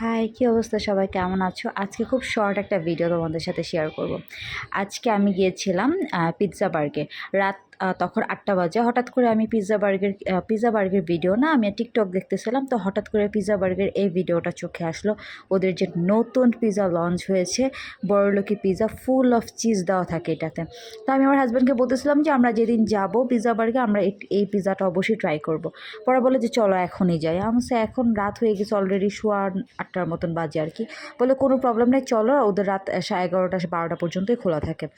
High, কী অবস্থা সবাই? কেমন আছো? আজকে খুব শর্ট একটা ভিডিও তোমাদের সাথে শেয়ার করব। আজকে আমি গিয়েছিলাম পিৎজা পার্কে রাত তখন আটটা বাজে। হঠাৎ করে আমি পিৎজা বার্গের পিৎজা বার্গের ভিডিও না, আমি টিকটক দেখতেছিলাম, তো হঠাৎ করে পিৎজা বার্গের এই ভিডিওটা চোখে আসলো। ওদের যে নতুন পিৎজা লঞ্চ হয়েছে, বড়লোকি পিৎজা ফুল অফ চিজ দেওয়া থাকে এটাতে। তো আমি আমার হাজব্যান্ডকে বলতেছিলাম যে, আমরা যেদিন যাব পিৎজা বার্গে আমরা এই- পিৎজাটা অবশ্যই ট্রাই করব। পরে বলে যে, চলো এখনই যাই। আমি এখন রাত হয়ে গেছে অলরেডি শোয়া আটটার মতন বাজে আর কি। বলে, কোনো প্রবলেম নেই, চলো, ওদের রাত এগারোটা, বারোটা পর্যন্তই খোলা থাকে।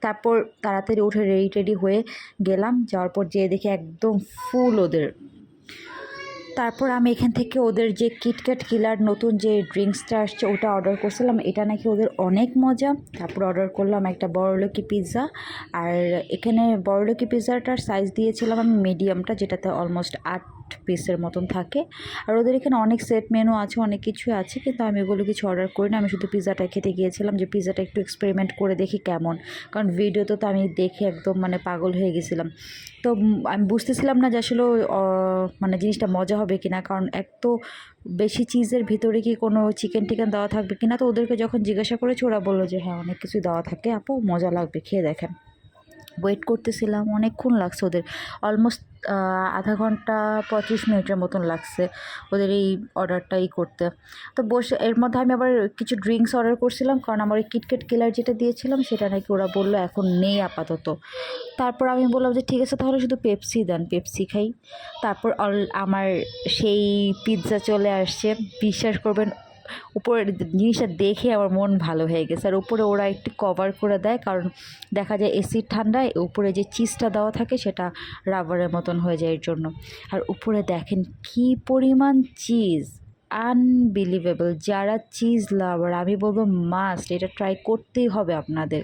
তারপর তাড়াতাড়ি উঠে রেডি টেডি হয়ে গেলাম, যাওয়ার পর যেয়ে দেখি একদম ফুল ওদের। তারপর আমি এখান থেকে ওদের যে কিটক্যাট কিলার নতুন যে ড্রিঙ্কসটা আসছে, ওটা অর্ডার করছিলাম। এটা নাকি ওদের অনেক মজা। তারপর অর্ডার করলাম একটা বড়লোকি পিৎজা আর এখানে বড়লোকি পিৎজাটার সাইজ দিয়েছিলাম আমি মিডিয়ামটা যেটাতে অলমোস্ট আট পিসের মতন থাকে। আর ওদের এখানে অনেক সেট মেনু আছে, অনেক কিছুই আছে, কিন্তু আমি এগুলো কিছু অর্ডার করি না আমি শুধু পিৎজাটা খেতে গিয়েছিলাম যে পিৎজাটা একটু এক্সপেরিমেন্ট করে দেখি কেমন। কারণ ভিডিওতে তো আমি দেখে একদম মানে পাগল হয়ে গেছিলাম। তো আমি বুঝতেছিলাম না যে আসলে মানে জিনিসটা মজা হবে কিনা, কারণ এক তো বেশি চিজের ভিতরে কি কোনো চিকেন টিকেন দেওয়া থাকবে কিনা? তো ওদেরকে যখন জিজ্ঞাসা করেছি, ওরা বলল যে হ্যাঁ অনেক কিছু দেওয়া থাকে। আপু, মজা লাগবে, খেয়ে দেখেন। ওয়েট করতেছিলাম, অনেকক্ষণ লাগছে ওদের। অলমোস্ট আধা ঘণ্টা পঁচিশ মিনিটের মতন লাগছে ওদের এই অর্ডারটাই করতে। তো বসে, এর মধ্যে আমি আবার কিছু ড্রিঙ্কস অর্ডার করছিলাম, কারণ আমার ওই কিটকেট কিলার যেটা দিয়েছিলাম, সেটা নাকি ওরা বলল এখন নেই আপাতত। তারপর আমি বললাম যে, ঠিক আছে, তাহলে শুধু পেপসি দেন পেপসি খাই। তারপর অল, আমার সেই পিৎজা চলে আসছে। বিশ্বাস করবেন উপরের জিনিসটা দেখে আমার মন ভালো হয়ে গেছে। আর উপরে ওরা একটু কভার করে দেয়, কারণ দেখা যায় এসির ঠান্ডায় উপরে যে চিজটা দেওয়া থাকে সেটা রাবারের মতন হয়ে যায় এর জন্য। আর উপরে দেখেন কি পরিমাণ চিজ আনবিলিভেবল যারা চিজ লাভার আমি বলব মাস্ট এটা ট্রাই করতেই হবে আপনাদের।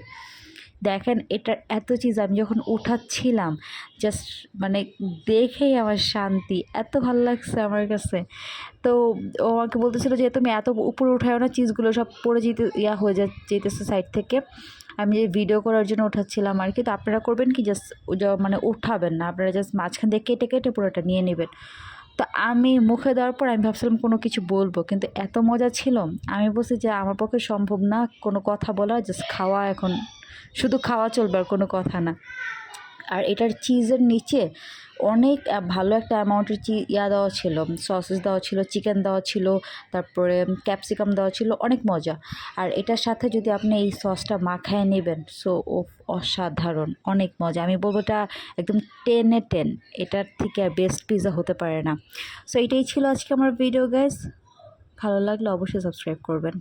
দেখেন এটার এত চিজ আমি যখন উঠাচ্ছিলাম জাস্ট মানে দেখেই আমার শান্তি, এত ভালো লাগছে আমার কাছে। তো ও আমাকে বলতেছিল যে, তুমি এত উপরে উঠায় না চিজগুলো সব পড়ে যেতে, ইয়া হয়ে যা, যেতেছে সাইড থেকে। আমি যে ভিডিও করার জন্য উঠাচ্ছিলাম আর কি, তো আপনারা করবেন কি জাস্ট মানে উঠাবেন না, আপনারা জাস্ট মাঝখান দিয়ে কেটে কেটে পুরোটা নিয়ে নেবেন। তো আমি মুখে দেওয়ার পর আমি ভাবছিলাম কোনো কিছু বলব, কিন্তু এত মজা ছিল, আমি বলছি যে, আমার পক্ষে সম্ভব না, কোনো কথা বলা জাস্ট খাওয়া এখন শুধু খাওয়া চলবে আর কোনো কথা না। আর এটার চিজের নিচে অনেক ভালো একটা অ্যামাউন্টের চি ইয়া দেওয়া ছিল সসেস দেওয়া ছিল চিকেন দেওয়া ছিল, তারপরে ক্যাপসিকাম দেওয়া ছিল, অনেক মজা। আর এটার সাথে যদি আপনি এই সসটা মাখায় নেবেন সো ও অসাধারণ, অনেক মজা। আমি বলব এটা একদম টেনে টেন এটার থেকে আর বেস্ট পিৎজা হতে পারে না। সো এটাই ছিল আজকে আমার ভিডিও গাইস ভালো লাগলে অবশ্যই সাবস্ক্রাইব করবেন।